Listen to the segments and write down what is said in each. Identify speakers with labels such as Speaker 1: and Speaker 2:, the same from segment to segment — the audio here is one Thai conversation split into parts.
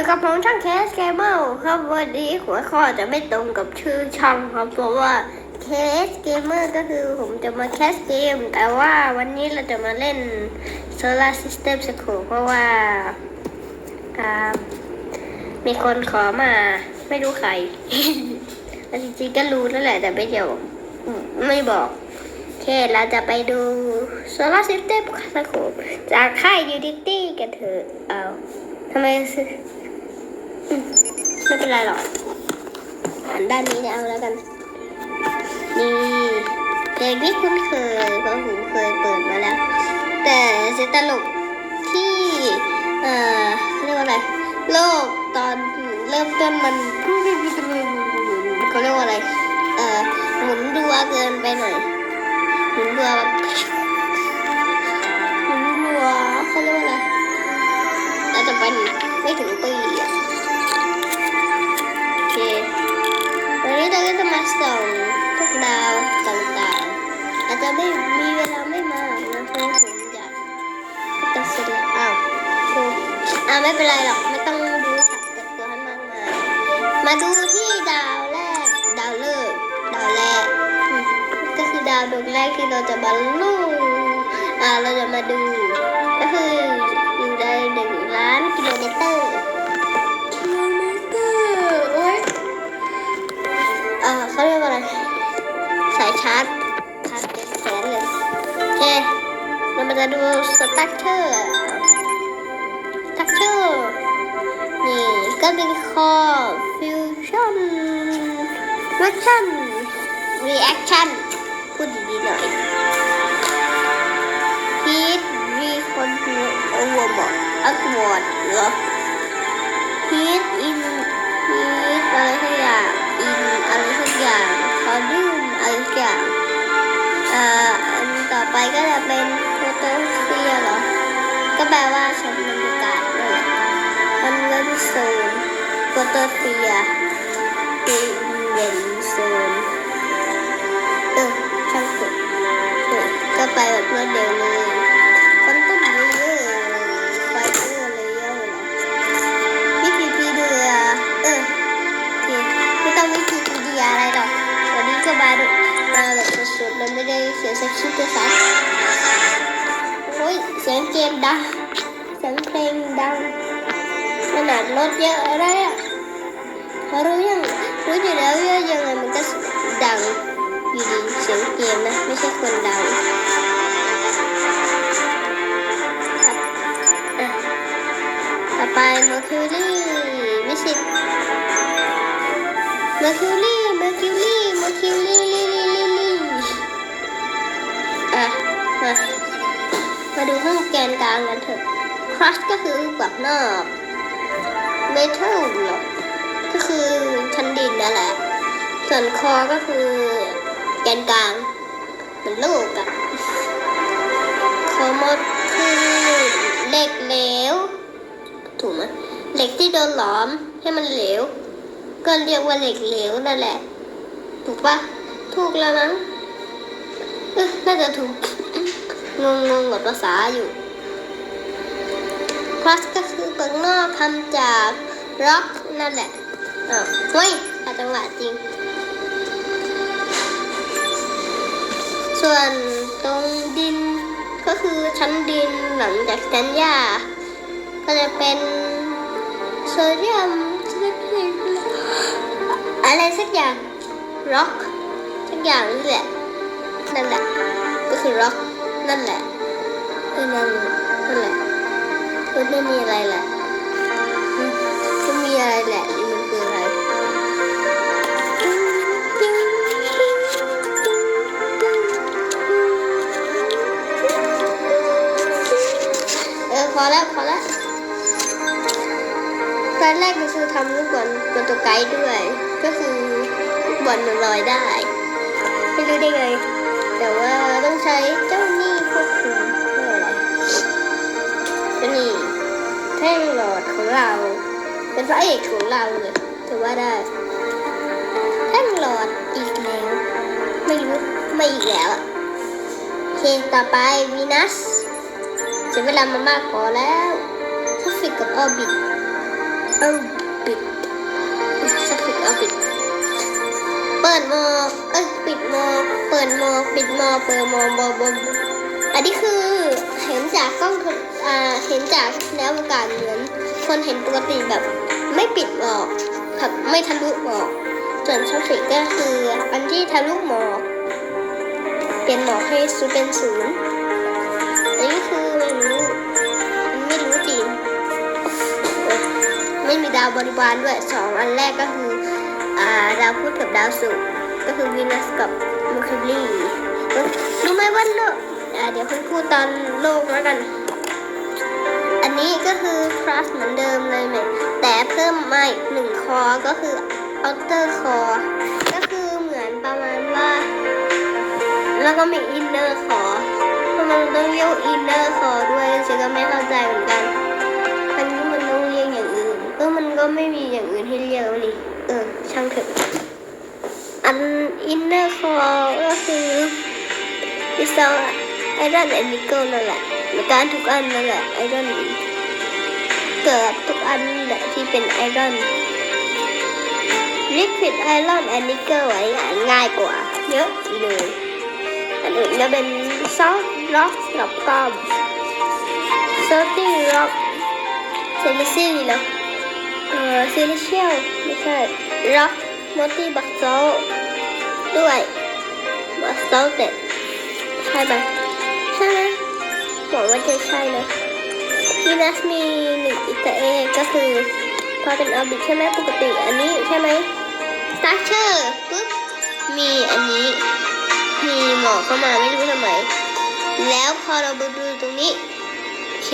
Speaker 1: อยู่กับผมช่างแคสเกมเมอร์ครับวันนี้หัวข้อจะไม่ตรงกับชื่อช่องครับเพราะว่าแคสเกมเมอร์ก็คือผมจะมาแคสเกม แต่ว่าวันนี้เราจะมาเล่น Solar System s c o o l เพราะว่ามีคนขอมาไม่รู้ใครแต่จริงๆก็รู้นั่นแหละแต่ไม่เดี๋ยวไม่บอกโอเคเราจะไปดู Solar System s c o o l จากค่าย Unity กันเถอะเอาทำไม ไม่เป็นไรหรอกอ่านด้านนี้เอาแล้วกัน นี่เพลงที่คุ้นเคยเพราะผมเคยเปิดมาแล้ว แต่สียงตลกที่ เอ่อเรียกว่าอะไร โลกตอนเริ่มต้นมันเขาเรียกว่าอะไร เอ่อหมุนดัวเกินไปหน่อยหมุนดัวแบบหมุนดัวเขาเรียกว่าอะไรอาจจะเป็นไม่ถึงปี เวอร์ชันรีแอคชั่นพูดดีๆหน่อยพีทรีคอนทูโอเวอร์บอดอัพวอร์ดเหรอพีทอินพีทอะไรสักอย่างอินอะไรสักอย่างคอดิมอะไรสักอย่างเอ่ออันต่อไปก็จะเป็นโฟโตสเฟียเหรอ ก็แปลว่าชั้นบรรยากาศนั่นแหละมันเว้นโซนโฟโตสเฟียร์ อก็ไปแบบรวดเร็วเลยคนต้นเลเยอร์ไฟเออร์เลเยอร์เหรอวิกิพีเดียเออโอเคไม่ต้องวิกิพีเดียอะไรหรอกวันนี้ก็มาดูมาแบบสุดๆมันไม่ได้เสียสักชิ้นเลยสักโอ้ยเสียงเกมดังเสียงเพลงดังขนาดรถเยอะอะไรอะรู้ยังรู้อยู่แล้วว่ายังไงมันก็ดัง อยู่ดีเสียงเกมนะไม่ใช่คนดังอะต่อไป Mercury ไม่ใช่ Mercury Mercury Mercury ลี่ลี่ลี่ลี่อะมามาดูห้องแกนกลางกันเถอะ Crush ก็คือแบบนอก Metal เหรอก็คือชั้นดินนั่นแหละ ส่วนคอก็คือ แกนกลางเหมือนลูกอะคอมดคือเหล็กเหลว ถูกไหมเหล็กที่โดนหลอมให้มันเหลว ก็เรียกว่าเหล็กเหลวนั่นแหละ ถูกปะถูกแล้วมั้งน่าจะถูก งงงๆกับภาษาอยู่พลัสก็คือเปลือกนอกทำจากร็อกนั่นแหละอ่าวเฮ้ยจังหวะจริง ส่วนตรงดินก็คือชั้นดินหลังจากชั้นหญ้าก็จะเป็นโซเดียมอะไรสักอย่างร็อกสักอย่างนี่แหละนั่นแหละก็คือร็อกนั่นแหละคือนั่นนั่นแหละคือไม่มีอะไรแหละ อลโปรโตไกด์ด้วย ก็คือลูกบอลมันลอยได้ ไม่รู้ได้ไง แต่ว่าต้องใช้เจ้าหนี้ควบคุมเพื่ออะไรเจ้าหนี้แท่งหลอดของเรา เป็นพระเอกของเราเลยถือว่าได้แท่งหลอดอีกแล้ว ไม่รู้ไม่อีกแล้วอะโอเคต่อไปวีนัสใช้เวลามามากพอแล้วทราฟิกกับออบิทเอ้าปิดสักปิด เอาปิด เปิดโมเอ้ยปิดโมเปิดโมปิดโมเปิดโมบอบมอันนี้คือเห็นจากกล้องอ่าเห็นจากแล้วอากาศเหมือนคนเห็นปกติแบบไม่ปิดหมอกครับไม่ทะลุหมอกส่วนทราฟิกก็คืออันที่ทะลุหมอกเปลี่ยนหมอกให้ศูนย์เป็นศูนย์อันนี้คือไม่รู้ไม่รู้จริงไม่มีดาวบริวารด้วยสองอันแรกก็คือ ดาวพุธกับดาวศุกร์ก็คือวีนัสกับเมอร์คิวรีรู้ไหมว่าโลกอ่าเดี๋ยวคุณพูดตอนโลกแล้วกัน อันนี้ก็คือคลาสเหมือนเดิมเลยเนี่แต่เพิ่มมาอีกหนึ่งคอก็คือ outer core ก็คือเหมือนประมาณว่า แล้วก็มี inner core ทำไมมันต้องเรียก inner core ด้วยฉันก็ไม่เข้าใจเหมือนกันอันนี้มันต้องเรียกอย่างอื่นเออมันก็ไม่มีอย่างอื่นให้เรียกแล้วนี่เออ ช่างเถอะ อัน inner core ก็คือที่สองไอรอนแอนนิเกิลนั่นแหละเหมือนกันทุกอันนั่นแหละไอรอนเกิดทุกอันแหละที่เป็นไอรอน liquid iron and nickel ไว้ง่ายกว่า เยอะเลยอันอื่นจะเป็น salt rock กับกอม salty rock เซลิซีเหรอ เอ่อเซลิเชียลไม่ใช่ rock multi b a s a l ด้วย b a s a l t ใช่ไหมใช่ไหมบอกว่าจะใช่นะวีนัสมีหนึ่งอิตาเอก็คือพอเป็นออบิทใช่ไหมปกติ อันนี้ใช่ไหมสตาร์เชอร์ปุ๊บมีอันนี้ มีหมอกเข้ามาไม่รู้ทำไม แล้วพอเราไปดูตรงนี้โอเค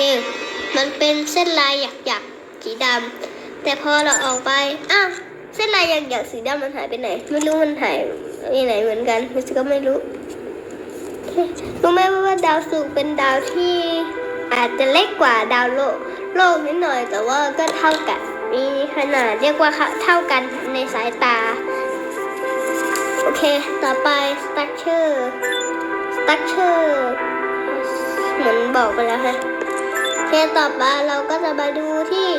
Speaker 1: มันเป็นเส้นลายหยักๆสีดำ แต่พอเราออกไป อ้าวเส้นลายหยักๆสีดำมันหายไปไหน ไม่รู้มันหายไปไหนเหมือนกันมิสก็ไม่รู้รู้ไหมว่าดาวศุกร์เป็นดาวที่อาจจะเล็กกว่าดาวโลก โลกนิดหน่อยแต่ว่าก็เท่ากัน มีขนาดเรียกว่าเท่ากันในสายตา โอเค ต่อไป structure structure เหมือนบอกไปแล้วฮะโอเค ต่อไปเราก็จะมาดูที่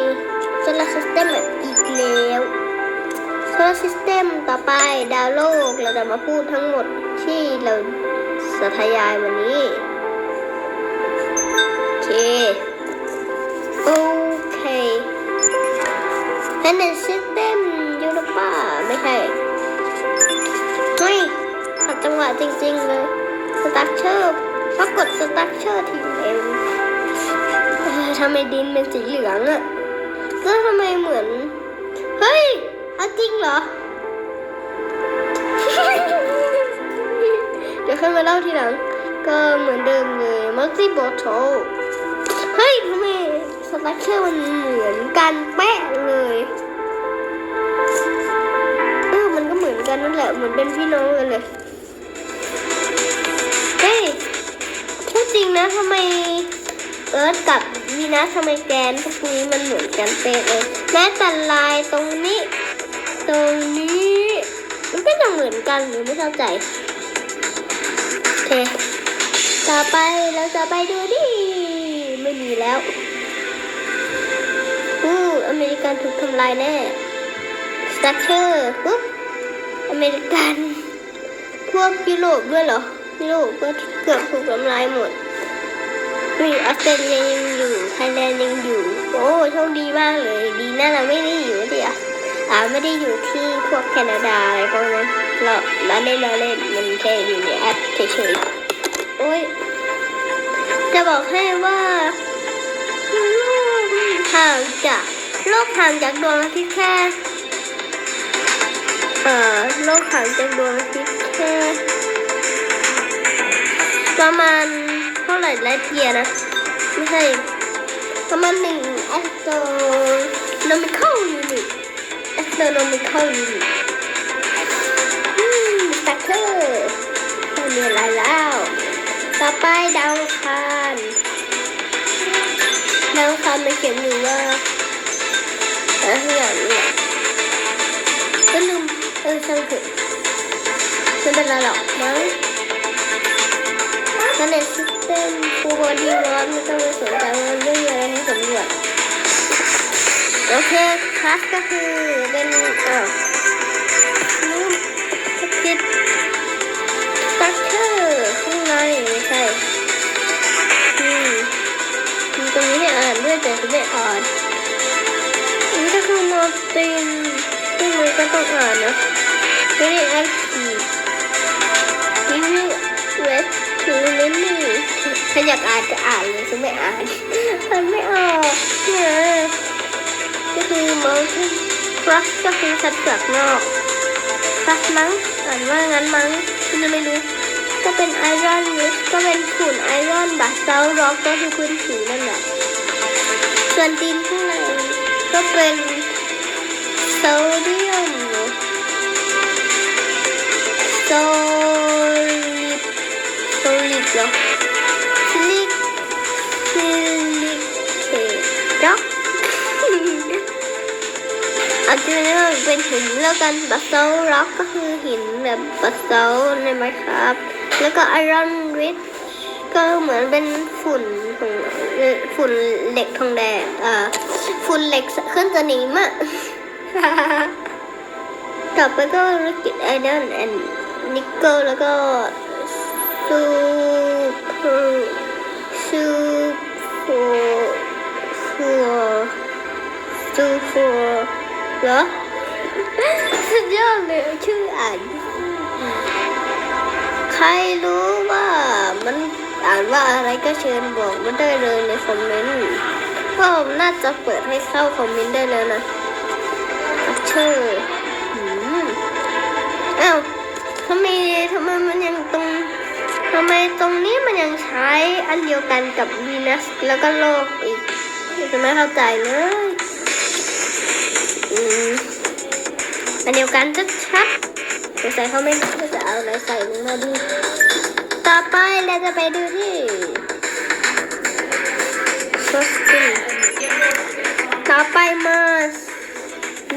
Speaker 1: solar system อีกแล้ว solar system ต่อไปดาวโลกเราจะมาพูดทั้งหมดที่เราสธยายวันนี้ โอเค โอเค Planet System ยูโรปาไม่ใช่เฮ้ยขัดจังหวะจริง ๆ เลยสตั๊กเชอร์ปรากฏสตั๊กเชอร์ทีเอ็มทำไมดินเป็นสีเหลืองอะ แล้วทำไมเหมือน เฮ้ยเอาจริงเหรอ เดี๋ยวค่อยมาเล่าทีหลัง ก็เหมือนเดิมเลยมัลติบอทโเฮ้ยทำไมสตั๊กเชอร์มันเหมือนกันเป๊ะเลยเออมันก็เหมือนกันนั่นแหละเหมือนเป็นพี่น้องกันเลยเฮ้ยพูดจริงนะทำไมเอิร์ธกับ นัสทำไมแกนพวกนี้มันเหมือนกันเป๊ะเลย แม้แต่ลายตรงนี้ ตรงนี้ มันก็ยังเหมือนกันหรือไม่เข้าใจโอเคต่อไปเราจะไปดูที่ไม่มีแล้วอู้อเมริกันถูกทำลายแน่สตั๊กเชอร์ปุ๊บอเมริกัน พวกยุโรปด้วยเหรอยุโรปก็เกือบถูกทำลายหมด มีออสเตรเลียยังอยู่ไทยแลนด์ยังอยู่ โอ้โชคดีมากเลย ดีนะเราไม่ได้อยู่ที่อะอ่าไม่ได้อยู่ที่พวกแคนาดาอะไรพวกนั้นเราเราเล่นเราเล่นมันแค่อยู่ในแอปเฉยๆโอ้ยจะบอกให้ว่าโลกห่างจากโลกห่างจากดวงอาทิตย์แค่เอ่อโลกห่างจากดวงอาทิตย์แค่ประมาณ เท่าไหร่ไลท์เยียนะ ไม่ใช่ประมาณหนึ่ง astronomical unit astronomical unit อืมสตั๊กเกอร์ไม่มีอะไรแล้ว ต่อไปดาวคารดาวคารมันเขียนอยู่ว่าอะไรอย่างเนี่ยก็ลืมเออช่างเถอะไม่เป็นไรหรอกมั้งคะแนนซิส เต็มฟูบอดี้ร้อนไม่ต้องไปสนใจว่ามันไม่มีอะไรให้สำรวจโอเคคลาสก็คือเป็นอ้าวลืมผิดสตรัคเจอร์ข้างในไม่ใช่อืมมีตรงนี้ให้อ่านด้วยแต่จะไม่อ่านอันนี้ก็คือมอร์ตินซึ่งมันก็ต้องอ่านนะไม่ได้แอคทีฟ rest to memory ถ้าอยากอ่านจะอ่านเลยฉันไม่อ่านอ่านไม่ออกเนี่ยก็คือ mountain crush ก็คือสัตว์เปลือกนอก crush มั้งอ่านว่างั้นมั้งฉันจะไม่รู้ก็เป็น iron rich ก็เป็นฝุ่น iron บัสเซลร็อกก็คือพื้นผิวนั่นแหละส่วนดินข้างในก็เป็นโซเดียมโซ โซลิดเหรอซิลิกซิลิเคตด็อกอาจจะเรียกว่าเป็นหินแล้วกันบัสเซลร็อกก็คือหินแบบบัสเซลในไหมครับ แล้วก็ไอรอนริชก็เหมือนเป็นฝุ่นของฝุ่นเหล็กทองแดงอ่าฝุ่นเหล็กขึ้นสนิมอะต่อไปก็ลิกิดไอรอนแอนนิกเกิลแล้วก็ ซูเปอร์ซูโฟฟัวซูฟัวเหรอสุดยอดเลยชื่ออ่านใครรู้ว่ามันอ่านว่าอะไรก็เชิญบอกมาได้เลยในคอมเมนต์พราะผมน่าจะเปิดให้เข้าคอมเมนต์ได้แล้วนะชื่ออ้าวทำไมทำไมมันยังตรง ทำไมตรงนี้มันยังใช้อันเดียวกันกับวีนัสแล้วก็โลกอีกจะไม่เข้าใจเลยอันเดียวกันชัดๆจะใส่เขาไม่ได้จะเอาอะไรใส่ลงมาดูต่อไปเราจะไปดูที่ซอสตินต่อไปมา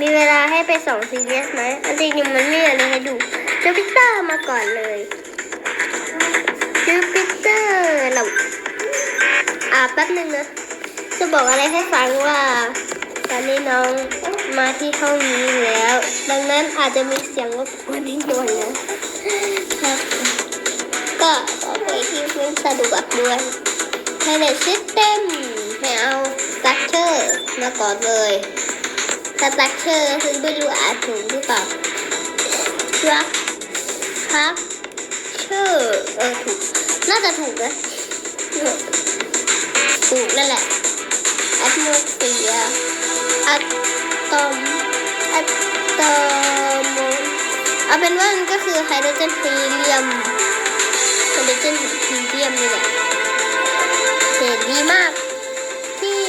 Speaker 1: มีเวลาให้ไปสองซีเรียสไหมอันจริงมันไม่อะไรให้ดูจูปิเตอร์มาก่อนเลย จูปิเตอร์เราอ่าแป๊บนึงนะ จะบอกอะไรให้ฟังว่า ตอนนี้น้องมาที่ห้องนี้แล้ว ดังนั้นอาจจะมีเสียงรบกวนนิดหน่อยนะครับ ก็ขอไปที่พื้นสะดวกด้วย Planet System ไม่เอา Structure มาก่อนเลย Structure ซึ่งไม่รู้อ่านถูกหรือเปล่า Structure เอ เออถูก น่าจะถูกนะถูกนั่นแหละ Atmosphere อะตอมอะตอมเอาเป็นว่ามันก็คือไฮโดรเจนฮีเลียมไฮโดรเจนฮีเลียมนี่แหละเห็นดีมากที่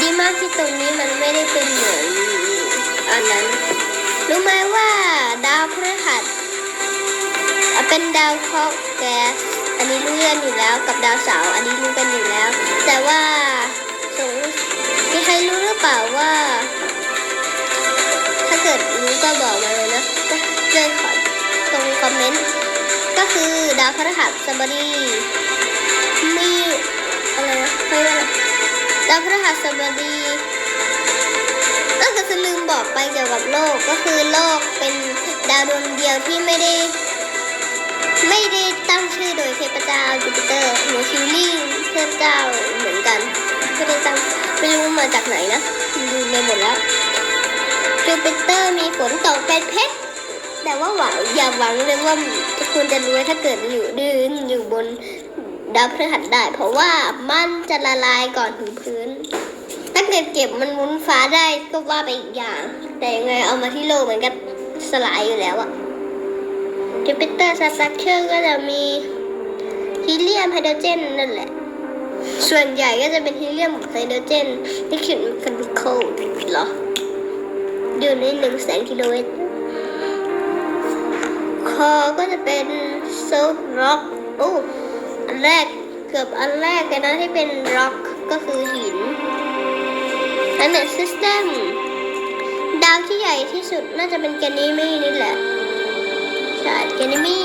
Speaker 1: ดีมากที่ตรงนี้มันไม่ได้เป็นเหมือนอันนั้น รู้ไหมว่าดาวพฤหัส เป็นดาวเคราะห์แก๊สอันนี้รู้กันอยู่แล้วกับดาวเสาร์อันนี้รู้กันอยู่แล้ว แต่ว่าสงมีใครรู้หรือเปล่าว่า ถ้าเกิดรู้ก็บอกมาเลยนะเลยขอตรงคอมเมนต์ก็คือดาวพฤหัสบดีมีอะไรนะเรียกว่าอะไรดาวพฤหัสบดีเอ้าก็คือลืมบอกไปเกี่ยวกับโลกก็คือโลกเป็นดาวดวงเดียวที่ไม่ได้ ไม่ได้ตั้งชื่อโดยเทพเจ้าจูปิเตอร์หรือคิวลิงเทพเจ้าเหมือนกันไม่ได้ตั้งไม่รู้มาจากไหนนะดูไปหมดแล้วจูปิเตอร์มีฝนตกเป็นเพชรแต่ว่าหวังอย่าหวังเลยว่าคุณจะรวยถ้าเกิดอยู่ดืนอยู่บนดาวพฤหัสได้ เพราะว่ามันจะละลายก่อนถึงพื้น ถ้าเกิดเก็บมันมุนฟ้าได้ก็ว่าไปอีกอย่าง แต่ยังไงเอามาที่โลกเหมือนกับสลายอยู่แล้วอะ จูปิเตอร์สตรัคเจอร์ก็จะมีฮีเลียมไฮโดรเจนนั่นแหละ ส่วนใหญ่ก็จะเป็นฮีเลียมไฮโดรเจนที่เขียนกันเป็นโคดเหรออยู่ในหนึ่งแสนกิโลเมตรคอก็จะเป็นโซลร็อกโอ้อันแรกเกือบอันแรกเลยนะที่เป็นร็อกก็คือหิน Planet System ดาวที่ใหญ่ที่สุดน่าจะเป็นแกนิมีนี่แหละ ใช่แกนิมี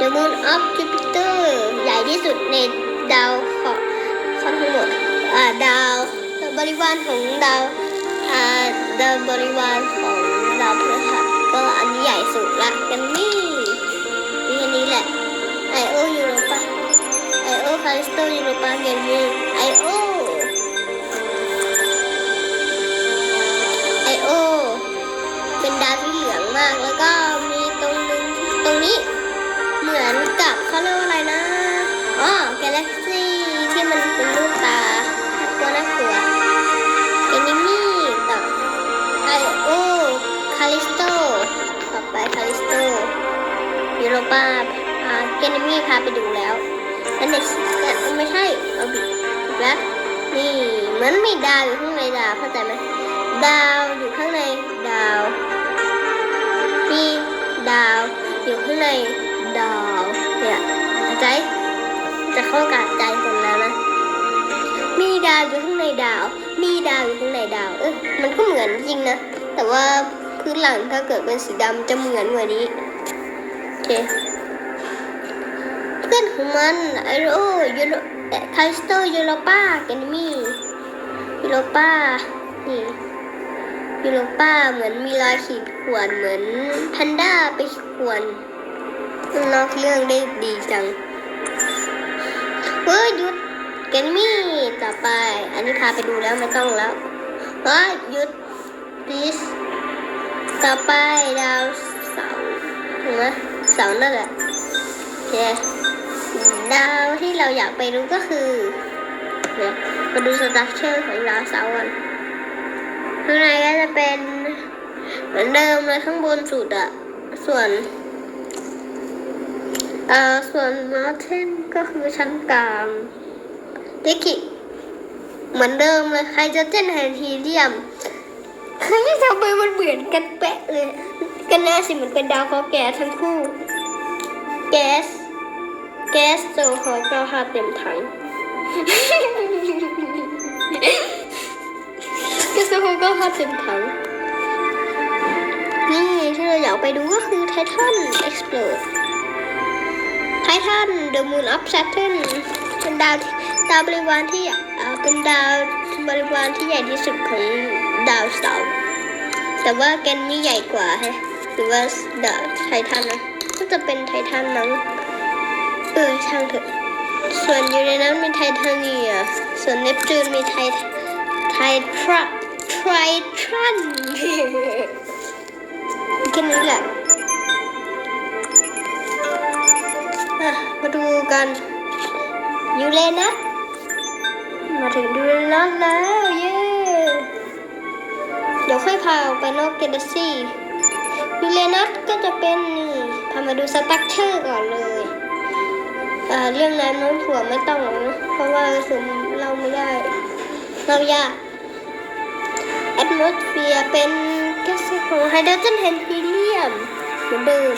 Speaker 1: The Moon of Jupiter ใหญ่ที่สุดในดาวเคราะห์ทั้งหมดอ่าดาวบริวารของดาวอ่าดาวบริวารของดาวพฤหัสก็อันนี้ใหญ่สุดละกันนี่นี่อันนี้แหละไอโอยูโรปาไอโอคาลิสโตยูโรปาเกนนี่ไอโอไอโอเป็นดาวที่เหลืองมากแล้วก็ นมี่พาไปดูแล้วอันนี้ไม่ใช่เอาบิถูกแล้วนี่เหมือนมีดาวอยู่ข้างในดาวเข้าใจไหมดาวอยู่ข้างในดาวมีดาวอยู่ข้างในดาวเนี่ยเข้าใจจะเข้ากับใจกันแล้วนะมีดาวอยู่ข้างในดาว มีดาวอยู่ข้างในดาว เออมันก็เหมือนจริงนะ แต่ว่าพื้นหลังถ้าเกิดเป็นสีดำจะเหมือนกว่านี้โอเค เพื่อนของมันไอโรยูโรคาสโตยูโรปาแกนมี่ยูโรปานี่ยูโรป้าเหมือนมีรอยขีดข่วนเหมือนแพนด้าไปข่วนนอกเรื่องได้ดีจังเฮ้ยหยุดแกนมี่ต่อไป อันนี้พาไปดูแล้วไม่ต้องแล้วเฮ้ยหยุด please ต่อไปดาวเสาร์เห็นไหมเสาร์นั่นแหละโอเค ดาวที่เราอยากไปดูก็คือเดี๋ยวมาดูสตรัคเชอร์ของดาวเสาร์กันข้างในก็จะเป็นเหมือนเดิมเลยข้างบนสุดอะส่วนเอ่อส่วนมาเทนก็คือชั้นกลางเดกิเหมือนเดิมเลยไฮโดรเจนไฮทีเรียมเฮ้ยทำไมมันเหมือนกันเป๊ะเลย กันแน่สิเหมือนเป็นดาวเคราะห์แก๊สทั้งคู่ แก๊ส แก๊สโซฮอล์ก็ห้าเต็มถังก็สโคก็ห้าเต็มถัง นี่ที่เราอยากไปดูก็คือไททัน Explode ไททัน The Moon of Saturn เป็นดาวดาวบริวารที่อ่าเป็นดาวบริวารที่ใหญ่ที่สุดของดาวเสาร์แต่ว่าแกนนี่ใหญ่กว่าฮะหรือว่าดาวไททันนะก็จะเป็นไททันมั้ง เออช่างเถอะ ส่วนยูเรนัสมีไททาเนีย ส่วนเนปจูนมีไทไททรัไททรันแค่นี้แหละมาดูกันยูเรนัสมาถึงยูเรนัสแล้วเย้เดี๋ยวค่อยพาออกไปนอกกาแล็กซี่ยูเรนัสก็จะเป็นนี่พามาดูสตั๊กเชอร์ก่อนเลย เรื่องนั้นน้องผัวไม่ต้องนะเพราะว่าสมเราไม่ได้ เรายากแอดมอสเฟียร์เป็นแก๊สของไฮโดรเจนเฮนฮีเลียมเหมือนเดิม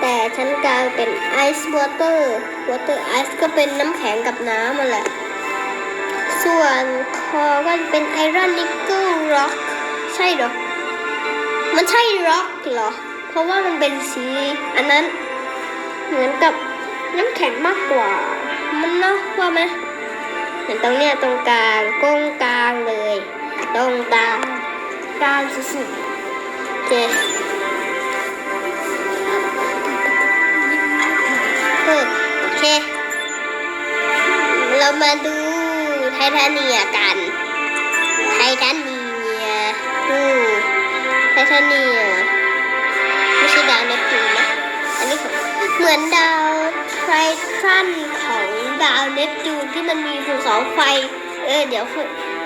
Speaker 1: แต่ชั้นกลางเป็นไอซ์วอเตอร์วอเตอร์ไอซ์ก็เป็นน้ำแข็งกับน้ำมาแหละ ส่วนคอก็เป็นไอรอนนิกเกิลร็อกใช่หรอ มันใช่ร็อกเหรอ เพราะว่ามันเป็นสี อันนั้นเหมือนกับ น้ำแข็งมากกว่า มันเนาะว่าไหมเห็นตรงเนี้ยตรงกลางกงกลางเลย ตรงกลางกลางสุดๆโอเคเออโอเค เรามาดูไททาเนียกันไททาเนียดูไททาเนียไม่ใช่ดาวเนปจูนนะอันนี้ของ เหมือนดาวไททันของดาวเนปจูนที่มันมีภูเขาไฟ เออเดี๋ยว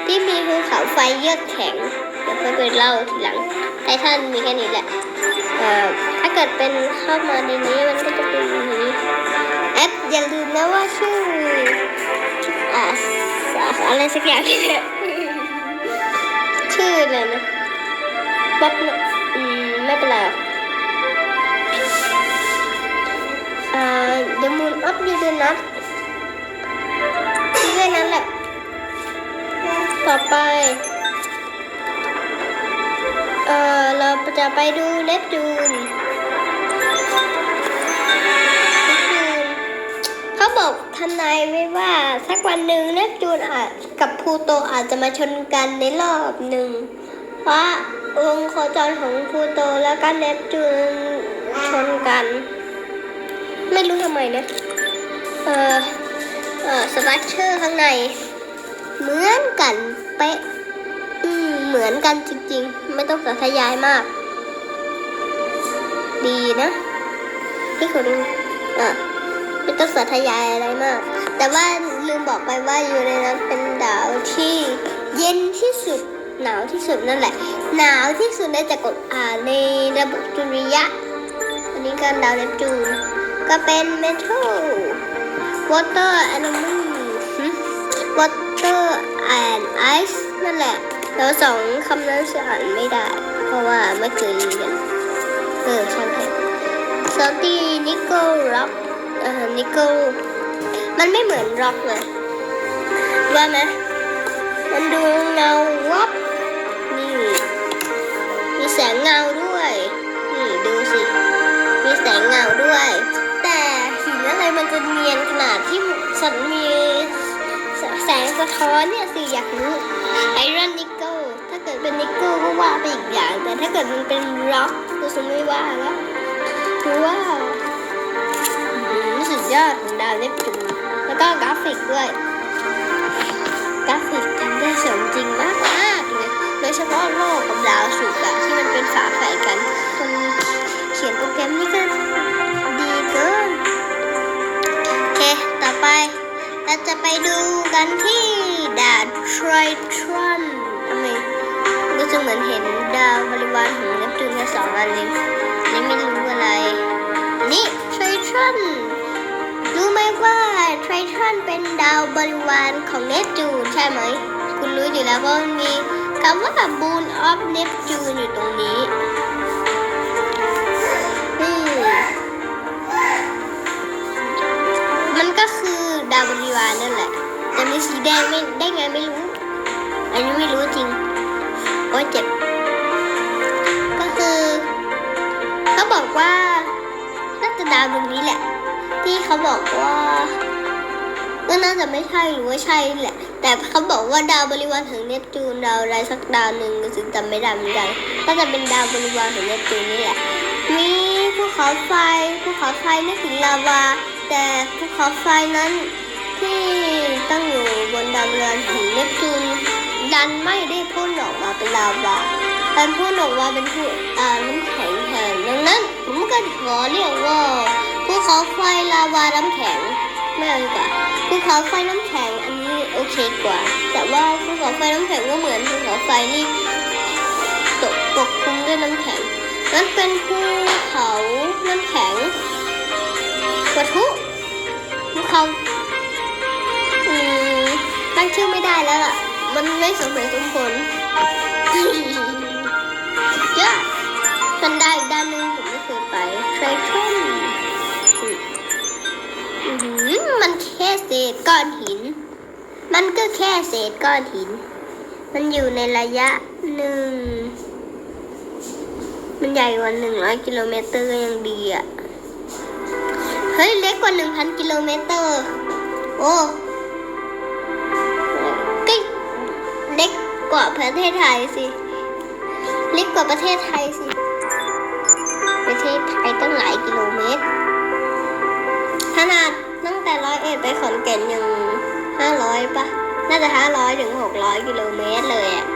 Speaker 1: ที่มีภูเขาไฟเยือกแข็ง เดี๋ยวค่อยไปเล่าทีหลังไททันมีแค่นี้แหละ เอ่อถ้าเกิดเป็นเข้ามาในนี้มันก็จะเป็นนี้แอปอย่าลืมนะว่าชื่ออ่าอะไรสักอย่างนี่แหละชื่ออะไรนะแป๊บอืมไม่เป็นไร หรอกอ่า The Moon of Uranus แค่นั้นแหละต่อไปเอ่อเราจะไปดูเนปจูนเนปจูนเขาบอกทนายไว้ว่าสักวันหนึ่งเนปจูนอาจกับพลูโตอาจจะมาชนกันในรอบหนึ่งว่าวงโคจรของพลูโตแล้วก็เนปจูนชนกัน ไม่รู้ทำไมนะ เออเออสตรัคเชอร์ข้างใน เหมือนกันเป๊ะอืมเหมือนกันจริงๆ ไม่ต้องสาธยายมาก ดีนะที่คุณอะไม่ต้องสาธยายอะไรมาก แต่ว่าลืมบอกไปว่าอยูเรนัสเป็นดาวที่เย็นที่สุดหนาวที่สุดนั่นแหละ หนาวที่สุดในจักรอ่าในระบบจุลิยะ อันนี้ก็ดาวเนปจูน ก็เป็นเมทัลวอเตอร์แอนอมวอเตอร์แอนไอซ์นั่นแหละ แล้วสองคำนั้นฉันอ่านไม่ได้ เพราะว่าไม่เคยเรียนเออช่างเถอะซอตี้นิโก้ร็อกเอ่อนิโก้มันไม่เหมือนร็อกเลยว่าไหมมันดูเงาวับนี่มีแสงเงาด้วย นี่ดูสิ มีแสงเงาด้วย จะเนียนขนาดที่สัตว์มีแสงสะท้อนเนี่ยสิอยากรู้ไอรอนนิกเกิลถ้าเกิดเป็นนิกเกิลก็ว่าไปอีกอย่าง แต่ถ้าเกิดมันเป็นร็อกก็คงไม่ว่าแล้วคือว่าสุดยอดของดาวเนปจูนแล้วก็กราฟิกด้วยกราฟิกทำได้สมจริงมากมากเลยโดยเฉพาะโลกกับดาวสุกร์อะที่มันเป็นฝาแฝดกันคนเขียนโปรแกรมนี่ก็ ไปเราจะไปดูกันที่ดานทรอยทรอนทำไมก็จะเหมือนเห็นดาวบริวารของเนปจูนแค่สองอันเลยนี่ไม่รู้อะไร นี่ทรอยทรอนรู้ไหมว่าไททันเป็นดาวบริวารของเนปจูนใช่ไหม คุณรู้อยู่แล้วว่ามันมีคำว่า Moon of Neptune อยู่ตรงนี้ ไม่ได้ไงไม่รู้ อันนี้ไม่รู้จริงโอ้ยเจ็บ ก็คือเขาบอกว่าน่าจะดาวดวงนี้แหละ ที่เขาบอกว่าก็น่าจะไม่ใช่หรือว่าใช่แหละ แต่เขาบอกว่าดาวบริวารของเนปจูนดาวอะไรสักดาวหนึ่งก็ถึงจำไม่ได้เหมือนกันก็จะเป็นดาวบริวารของเนปจูนนี่แหละ มีภูเขาไฟภูเขาไฟไม่ถึงลาวา แต่ภูเขาไฟนั้น ที่ตั้งอยู่บนดาวบริวารของเนปจูนดันไม่ได้พ่นออกมาเป็นลาวาแต่พ่นออกมาเป็นภูอ่าน้ำแข็งแทนดังนั้นผมก็ขอเรียกว่าภูเขาไฟลาวาน้ำแข็งไม่เอาดีกว่าภูเขาไฟน้ำแข็งอันนี้โอเคกว่า แต่ว่าภูเขาไฟน้ำแข็งก็เหมือนภูเขาไฟที่ตกปกคลุมด้วยน้ำแข็งนั่นเป็นภูเขาน้ำแข็งปะทุภูเขา ตั้งชื่อไม่ได้แล้วล่ะ มันไม่สมเหตุสมผลเยอดกันได้อีกด้านหนึงผมไม่เคยไปไททันอือมันแค่เศษก้อนหิน มันก็แค่เศษก้อนหิน มันอยู่ในระยะหนึ่ง มันใหญ่กว่าหนึ่งร้อยกิโลเมตรยังดีอะ เฮ้ย เล็กกว่าหนึ่งพันกิโลเมตร โอ้ กว่าประเทศไทยสิ เล็กกว่าประเทศไทยสิ ประเทศไทยตั้งหลายกิโลเมตร ขนาดตั้งแต่ร้อยเอ็ดไปขอนแก่นยังห้าร้อยปะน่าจะห้าร้อยถึงหกร้อยกิโลเมตรเลยอะ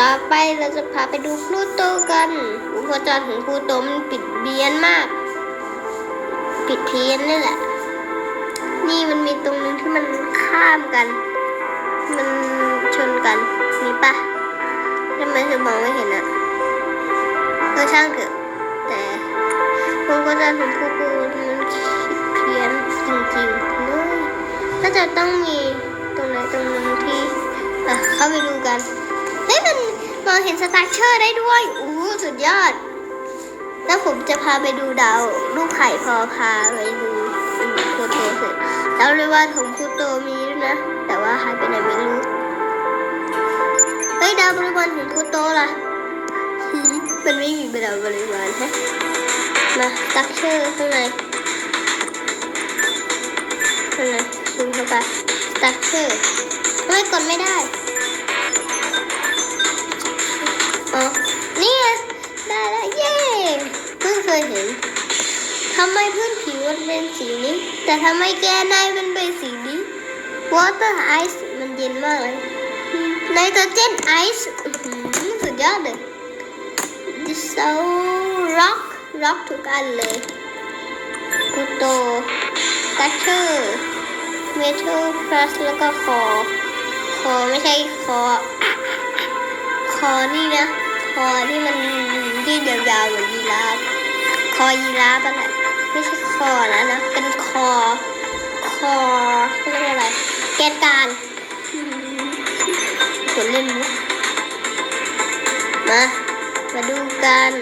Speaker 1: ต่อไปเราจะพาไปดูพลูโตกันอุโคจรของพลูโตมันปิดเบียนมาก ปิดเพี้ยนนี่แหละ นี่มันมีตรงนึงที่มันข้ามกัน มัน กัน มีปะทำไมเธอมองไม่เห็นอะก็ช่างเถอะ แต่วงโคจรของพลูโตมันเพี้ยนจริงๆเลยน่าจะต้องมีตรงไหนตรงนึงที่อะเข้าไปดูกัน เฮ้ยมันมองเห็นสตาร์เชอร์ได้ด้วย อู้หูสุดยอด แล้วผมจะพาไปดูดาวลูกไข่พอพาไปดูโคโตเถอะดาวบริวารของพลูโตมีด้วยนะ แต่ว่าหายไปไหนไม่รู้ ดาวบริวารของพลูโตล่ะมันไม่มีดาวบริวารฮะมาตักเชอร์ข้างในข้างในซูมเข้าไปตักเชอร์ทำไม่กดไม่ได้อ๋อนี่ไงได้แล้วเย้เพิ่งเคยเห็นทำไมพื้นผิวมันเป็นสีนี้ แต่ทำไมแกนในมันเป็นสีนี้ water ice มันเย็นมากเลย ไนโตรเจนไอซ์สุดยอดเลย dissolve rock rock ทุกอันเลยกูโตกัชเชอร์เมทัลพลัสแล้วก็คอคอไม่ใช่คอคอนี่นะ คอที่มันยืดยาวๆเหมือนยีราฟคอยีราฟอะไรไม่ใช่คอนะนะ เป็นคอ คอเรียกว่าอะไร แกนกลาร คนเล่นมุกมา มาดูกัน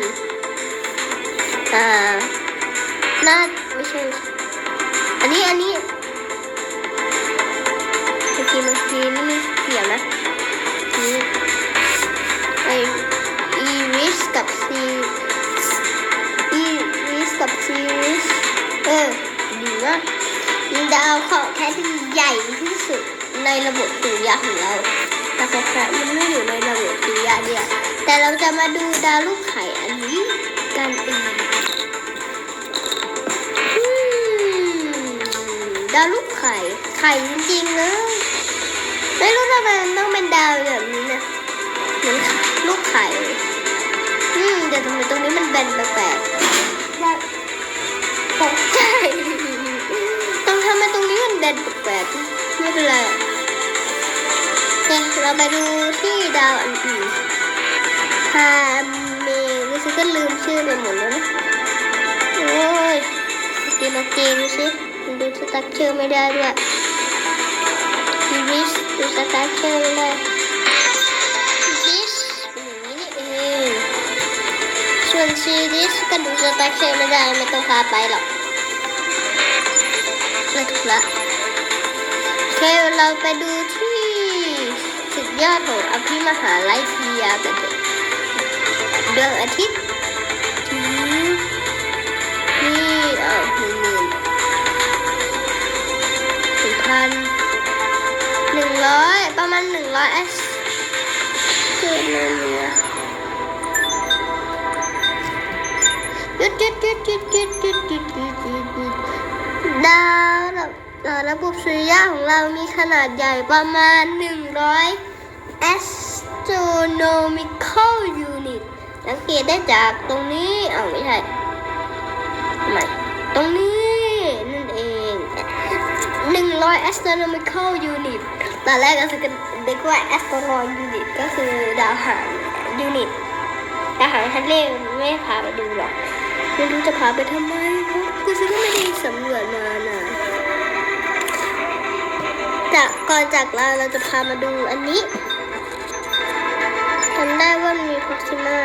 Speaker 1: อ่า น่าไม่ใช่ อันนี้ อันนี้เมื่อกี้เมื่อกี้นี่ม่เกี่ยวนะนี่ไออีริสกับซีอีริสกับซีริสเออ ดีมากมีดาวเคราะห์แค่ที่ใหญ่ที่สุดในระบบสุริยะของเรา แต่เคราะมันไม่อยู่ในระบบสุริยะเดียวแต่เราจะมาดูดาวลูกไข่อันนี้กันเองอืมดาวลูกไข่ ไข่จริงๆเลยไม่รู้ทำไมมันต้องเป็นดาวแบบนี้นะเหมือนลูกไข่อืมแต่ทำไมตรงนี้มันแบนแปลกๆตกใจตรงทำไมตรงนี้มันแบนแปลกๆไม่เป็นไร เคเราไปดูที่ดาวอันอื่นพาเมรู้สึกก็ลืมชื่อไปหมดแล้วนะโอ้ยเกมมาเกมดูสิดูสตั๊กเชอร์ไม่ได้ด้วยซีรีส์ดูสตาร์เชอร์เลยดิสเป็นอย่างนี้นี่เองส่วนซีรีส์ก็ดูสตาร์เชอร์ไม่ได้ไม่ต้องพาไปหรอกไม่ถูกละโอเคเราไปดู ยอดของอภิมหาลัยพิยากันเถอะดวงอาทิตย์อืมนี่เอ้าวหนึ่งหมื่นหนึ่งพันหนึ่งร้อยประมาณหนึ่งร้อยเอสเกินเลยเนี่ยหยุดหยุดหยุดหยุดหยุดหยุดหยุดหยุดหยุดหยุดดาวระดาวระบบสุริยะของเรามีขนาดใหญ่ประมาณหนึ่งร้อย astronomical unit สังเกตได้จากตรงนี้อ้าไม่ใช่ทำไมตรงนี้นั่นเองหนึ่งร้อย astronomical unit ตอนแรกก็คือเด็กว่า astronomical unit ก็คือดาวหาง unit ดาวหางทะเลไม่พาไปดูหรอกไม่รู้จะพาไปทำไมเพราะกูซื้อก็ไม่ได้สำรวจมานะจากก่อนจากลาเราจะพามาดูอันนี้ จำได้ว่ามี Proxima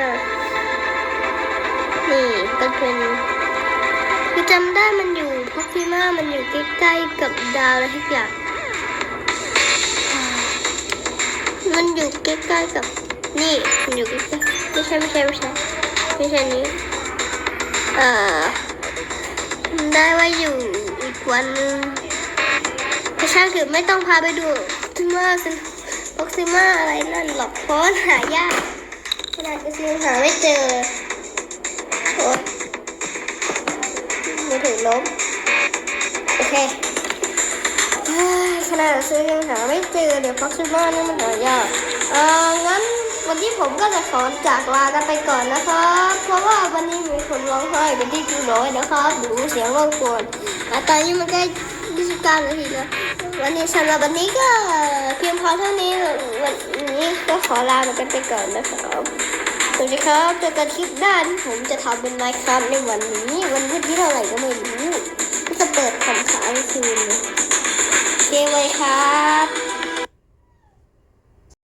Speaker 1: นี่ก็เป็นคือจำได้มันอยู่พ็อกซิมามันอยู่ใกล้ๆกับดาวอะไรทุกอย่างมันอยู่ใกล้ๆกับนี่มันอยู่ใกล้ๆไม่ใช่ไม่ใช่ไม่ใช่ไม่ใช่นี้เอ่อได้ว่าอยู่อีกวันหนึงแต่ช่างคือไม่ต้องพาไปดูซิมาซิ พ็อกซิมาอะไรนั่นหรอกเพราะหายากขนาดก็ยังหาไม่เจอโอ๊ยมือถือล้มโอเคขนาดซื้อยังหาไม่เจอเดี๋ยวฟ็อกซิบ้านี่มันหายากเอองั้นวันนี้ผมก็จะขอจากลากันไปก่อนนะครับ เพราะว่าวันนี้มีคนร้องไห้เป็นที่จูน้อยนะครับ ดูเสียงรบกวนอ่ตอนนี้มันใกล้29นาทีแล้ว วันนี้สำหรับวันนี้ก็เพียงพอเท่านี้วันนี้ก็ขอลากันไปก่อนนะครับสวัสดีครับเจอกันคลิปหน้าที่ผมจะทำเป็นไมค์ครับในวันนี้วันพุธที่เท่าไหร่ก็ไม่รู้ก็จะเปิดของขายคืนเลยโอเคไว้ครับ